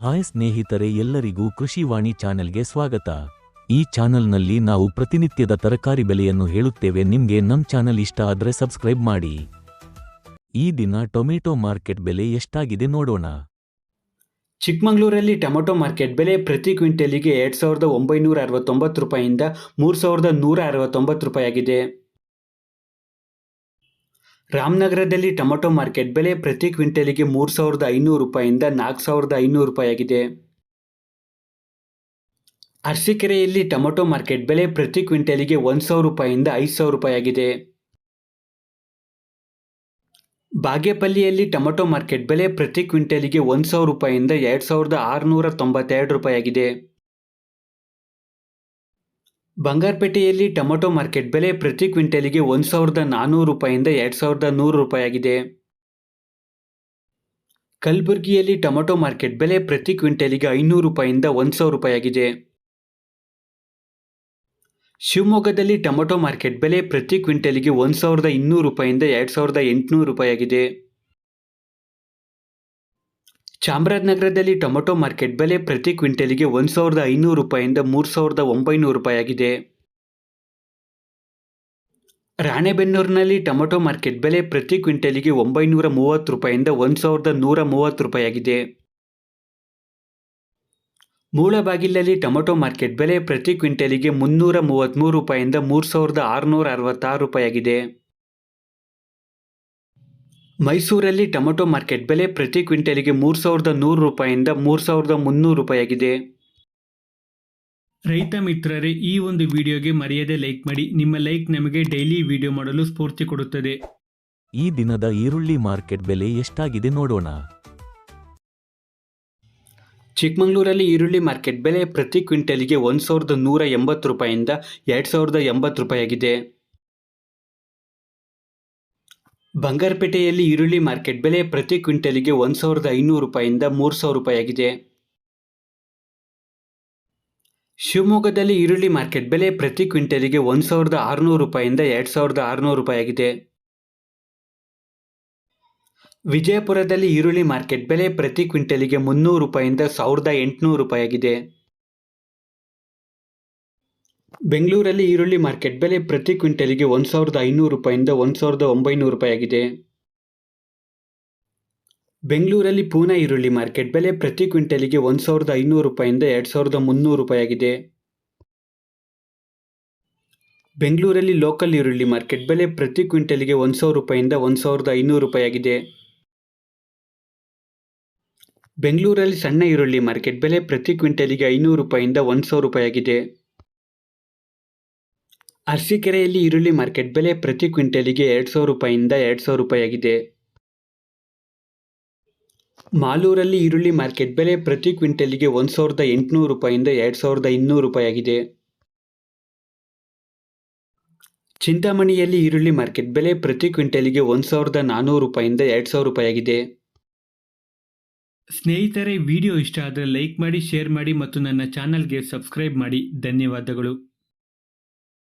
Hi ಸ್ನೇಹಿತರೆ ಎಲ್ಲರಿಗೂ ಕೃಷಿವಾಣಿ ಚಾನೆಲ್ಗೆ ಸ್ವಾಗತ. ಈ ಚಾನೆಲ್ನಲ್ಲಿ ನಾವು ಪ್ರತಿನಿತ್ಯದ ತರಕಾರಿ ಬೆಲೆಯನ್ನು ಹೇಳುತ್ತೇವೆ. ನಿಮ್ಗೆ ನಮ್ ಚಾನೆಲ್ ಇಷ್ಟ ಆದರೆ ಸಬ್ಸ್ಕ್ರೈಬ್ ಮಾಡಿ. ಈ ದಿನ ಟೊಮೆಟೊ ಮಾರ್ಕೆಟ್ ಬೆಲೆ ಎಷ್ಟಾಗಿದೆ ನೋಡೋಣ. ಚಿಕ್ಕಮಗಳೂರಲ್ಲಿ ಟೊಮೊಟೊ ಮಾರ್ಕೆಟ್ ಬೆಲೆ ಪ್ರತಿ ಕ್ವಿಂಟಲಿಗೆ ಎರಡು ಸಾವಿರದ ಒಂಬೈನೂರ ಅರವತ್ತೊಂಬತ್ತು ರೂಪಾಯಿಂದ ಮೂರು ಸಾವಿರದ ನೂರ ಅರವತ್ತೊಂಬತ್ತು ರೂಪಾಯಿ ಆಗಿದೆ ರಾಮನಗರದಲ್ಲಿ ಟೊಮೆಟೊ ಮಾರ್ಕೆಟ್ ಬೆಲೆ ಪ್ರತಿ ಕ್ವಿಂಟಲಿಗೆ ಮೂರು ಸಾವಿರದ ಐನೂರು ರೂಪಾಯಿಂದ ನಾಲ್ಕು ಸಾವಿರದ ಐನೂರು ರೂಪಾಯಿ ಆಗಿದೆ. ಅರಸೀಕೆರೆಯಲ್ಲಿ ಟೊಮೆಟೊ ಮಾರ್ಕೆಟ್ ಬೆಲೆ ಪ್ರತಿ ಕ್ವಿಂಟಲಿಗೆ ಒಂದು ಸಾವಿರ ರೂಪಾಯಿಂದ ಐದು ಸಾವಿರ ರೂಪಾಯಿ ಆಗಿದೆ. ಬಾಗೇಪಲ್ಲಿಯಲ್ಲಿ ಟೊಮೆಟೊ ಮಾರ್ಕೆಟ್ ಬೆಲೆ ಪ್ರತಿ ಕ್ವಿಂಟಲಿಗೆ ಒಂದು ಸಾವಿರ ರೂಪಾಯಿಯಿಂದ ಎರಡು ಸಾವಿರದ ಆರುನೂರ ತೊಂಬತ್ತೆರಡು ರೂಪಾಯಿ ಆಗಿದೆ. ಬಂಗಾರಪೇಟೆಯಲ್ಲಿ ಟೊಮೊಟೊ ಮಾರ್ಕೆಟ್ ಬೆಲೆ ಪ್ರತಿ ಕ್ವಿಂಟಲಿಗೆ ಒಂದು ಸಾವಿರದ ನಾನ್ನೂರು ರೂಪಾಯಿಂದ ಎರಡು ಸಾವಿರದ ನೂರು ರೂಪಾಯಿ ಆಗಿದೆ ಕಲಬುರಗಿಯಲ್ಲಿ ಟೊಮೊಟೊ ಮಾರ್ಕೆಟ್ ಬೆಲೆ ಪ್ರತಿ ಕ್ವಿಂಟಲಿಗೆ ಐನೂರು ರೂಪಾಯಿಂದ ಒಂದು ಸಾವಿರ ರೂಪಾಯಿ ಆಗಿದೆ ಶಿವಮೊಗ್ಗದಲ್ಲಿ ಟೊಮೊಟೊ ಮಾರ್ಕೆಟ್ ಬೆಲೆ ಪ್ರತಿ ಕ್ವಿಂಟಲಿಗೆ ಒಂದು ಸಾವಿರದ ಇನ್ನೂರು ರೂಪಾಯಿಂದ ಎರಡು ಸಾವಿರದ ಎಂಟುನೂರು ರೂಪಾಯಿ ಆಗಿದೆ ಚಾಮರಾಜನಗರದಲ್ಲಿ ಟೊಮೊಟೊ ಮಾರ್ಕೆಟ್ ಬೆಲೆ ಪ್ರತಿ ಕ್ವಿಂಟಲಿಗೆ ಒಂದು ಸಾವಿರದ ಐನೂರು ರೂಪಾಯಿಂದ ಮೂರು ಸಾವಿರದ ಒಂಬೈನೂರು ರೂಪಾಯಿಯಾಗಿದೆ. ರಾಣೆಬೆನ್ನೂರಿನಲ್ಲಿ ಟೊಮೊಟೊ ಮಾರ್ಕೆಟ್ ಬೆಲೆ ಪ್ರತಿ ಕ್ವಿಂಟಲಿಗೆ ಒಂಬೈನೂರ ಮೂವತ್ತು ರೂಪಾಯಿಂದ ಒಂದು ಸಾವಿರದ ನೂರ ಮೂವತ್ತು ರೂಪಾಯಿಯಾಗಿದೆ. ಮೂಳಬಾಗಿಲಲ್ಲಿ ಟೊಮೊಟೊ ಮಾರ್ಕೆಟ್ ಬೆಲೆ ಪ್ರತಿ ಕ್ವಿಂಟಲಿಗೆ ಮುನ್ನೂರ ಮೂವತ್ತ್ಮೂರು ರೂಪಾಯಿಂದ ಮೂರು ಸಾವಿರದ ಆರುನೂರ ಅರವತ್ತಾರು ರೂಪಾಯಿ ಆಗಿದೆ ಮೈಸೂರಲ್ಲಿ ಟೊಮೊಟೊ ಮಾರ್ಕೆಟ್ ಬೆಲೆ ಪ್ರತಿ ಕ್ವಿಂಟಲಿಗೆ ಮೂರು ಸಾವಿರದ ನೂರು ರೂಪಾಯಿಂದ ಮೂರು ಸಾವಿರದ ಮುನ್ನೂರು ರೂಪಾಯಿಯಾಗಿದೆ. ರೈತ ಮಿತ್ರರೇ ಈ ಒಂದು ವಿಡಿಯೋಗೆ ಮರೆಯದೆ ಲೈಕ್ ಮಾಡಿ. ನಿಮ್ಮ ಲೈಕ್ ನಮಗೆ ಡೈಲಿ ವಿಡಿಯೋ ಮಾಡಲು ಸ್ಫೂರ್ತಿ ಕೊಡುತ್ತದೆ. ಈ ದಿನದ ಈರುಳ್ಳಿ ಮಾರ್ಕೆಟ್ ಬೆಲೆ ಎಷ್ಟಾಗಿದೆ ನೋಡೋಣ. ಚಿಕ್ಕಮಗಳೂರಲ್ಲಿ ಈರುಳ್ಳಿ ಮಾರ್ಕೆಟ್ ಬೆಲೆ ಪ್ರತಿ ಕ್ವಿಂಟಲಿಗೆ ಒಂದು ಸಾವಿರದ ನೂರ ಎಂಬತ್ತು ರೂಪಾಯಿಂದ ಎರಡು ಸಾವಿರದ ಎಂಬತ್ತು ರೂಪಾಯಿ ಆಗಿದೆ ಬಂಗಾರಪೇಟೆಯಲ್ಲಿ ಈರುಳ್ಳಿ ಮಾರ್ಕೆಟ್ ಬೆಲೆ ಪ್ರತಿ ಕ್ವಿಂಟಲಿಗೆ ಒಂದು ಸಾವಿರದ ಐನೂರು ರೂಪಾಯಿಂದ ಮೂರು ಸಾವಿರ ರೂಪಾಯಿ ಆಗಿದೆ ಶಿವಮೊಗ್ಗದಲ್ಲಿ ಈರುಳ್ಳಿ ಮಾರ್ಕೆಟ್ ಬೆಲೆ ಪ್ರತಿ ಕ್ವಿಂಟಲಿಗೆ ಒಂದು ಸಾವಿರದ ಆರುನೂರು ರೂಪಾಯಿಂದ ಎರಡು ಸಾವಿರದ ಆರುನೂರು ರೂಪಾಯಿ ಆಗಿದೆ ವಿಜಯಪುರದಲ್ಲಿ ಈರುಳ್ಳಿ ಮಾರ್ಕೆಟ್ ಬೆಲೆ ಪ್ರತಿ ಕ್ವಿಂಟಲಿಗೆ ಮುನ್ನೂರು ರೂಪಾಯಿಂದ ಸಾವಿರದ ಎಂಟುನೂರು ರೂಪಾಯಿ ಆಗಿದೆ ಬೆಂಗಳೂರಲ್ಲಿ ಈರುಳ್ಳಿ ಮಾರ್ಕೆಟ್ ಬೆಲೆ ಪ್ರತಿ ಕ್ವಿಂಟಲಿಗೆ ಒಂದು ಸಾವಿರದ ಐನೂರು ರೂಪಾಯಿಂದ ಒಂದು ಸಾವಿರದ ಒಂಬೈನೂರು ರೂಪಾಯಿಯಾಗಿದೆ. ಬೆಂಗಳೂರಲ್ಲಿ ಪೂನಾ ಈರುಳ್ಳಿ ಮಾರ್ಕೆಟ್ ಬೆಲೆ ಪ್ರತಿ ಕ್ವಿಂಟಲಿಗೆ ಒಂದು ಸಾವಿರದ ಐನೂರು ರೂಪಾಯಿಂದ ಎರಡು ಸಾವಿರದ ಮುನ್ನೂರು ರೂಪಾಯಿ ಆಗಿದೆ ಬೆಂಗಳೂರಲ್ಲಿ ಲೋಕಲ್ ಈರುಳ್ಳಿ ಮಾರ್ಕೆಟ್ ಬೆಲೆ ಪ್ರತಿ ಕ್ವಿಂಟಲಿಗೆ ಒಂದು ಸಾವಿರ ರೂಪಾಯಿಂದ ಒಂದು ಸಾವಿರದ ಐನೂರು ರೂಪಾಯಿ ಆಗಿದೆ ಬೆಂಗಳೂರಲ್ಲಿ ಸಣ್ಣ ಈರುಳ್ಳಿ ಮಾರ್ಕೆಟ್ ಬೆಲೆ ಪ್ರತಿ ಕ್ವಿಂಟಲಿಗೆ ಐನೂರು ರೂಪಾಯಿಂದ ಒಂದು ಸಾವಿರ ರೂಪಾಯಿ ಆಗಿದೆ ಅರಸೀಕೆರೆಯಲ್ಲಿ ಈರುಳ್ಳಿ ಮಾರ್ಕೆಟ್ ಬೆಲೆ ಪ್ರತಿ ಕ್ವಿಂಟಲಿಗೆ ಎರಡು ಸಾವಿರ ರೂಪಾಯಿಂದ ಎರಡು ಸಾವಿರ ರೂಪಾಯಿ ಆಗಿದೆ ಮಾಲೂರಲ್ಲಿ ಈರುಳ್ಳಿ ಮಾರ್ಕೆಟ್ ಬೆಲೆ ಪ್ರತಿ ಕ್ವಿಂಟಲಿಗೆ ಒಂದು ಸಾವಿರದ ಎಂಟುನೂರು ರೂಪಾಯಿಂದ ಎರಡು ಸಾವಿರದ ಇನ್ನೂರು ರೂಪಾಯಿ ಆಗಿದೆ ಚಿಂತಾಮಣಿಯಲ್ಲಿ ಈರುಳ್ಳಿ ಮಾರ್ಕೆಟ್ ಬೆಲೆ ಪ್ರತಿ ಕ್ವಿಂಟಲಿಗೆ ಒಂದು ಸಾವಿರದ ನಾನ್ನೂರು ರೂಪಾಯಿಂದ ಎರಡು ಸಾವಿರ ರೂಪಾಯಿ ಆಗಿದೆ ಸ್ನೇಹಿತರೆ, ವಿಡಿಯೋ ಇಷ್ಟ ಆದರೆ ಲೈಕ್ ಮಾಡಿ, ಶೇರ್ ಮಾಡಿ ಮತ್ತು ನನ್ನ ಚಾನಲ್ಗೆ ಸಬ್ಸ್ಕ್ರೈಬ್ ಮಾಡಿ. ಧನ್ಯವಾದಗಳು.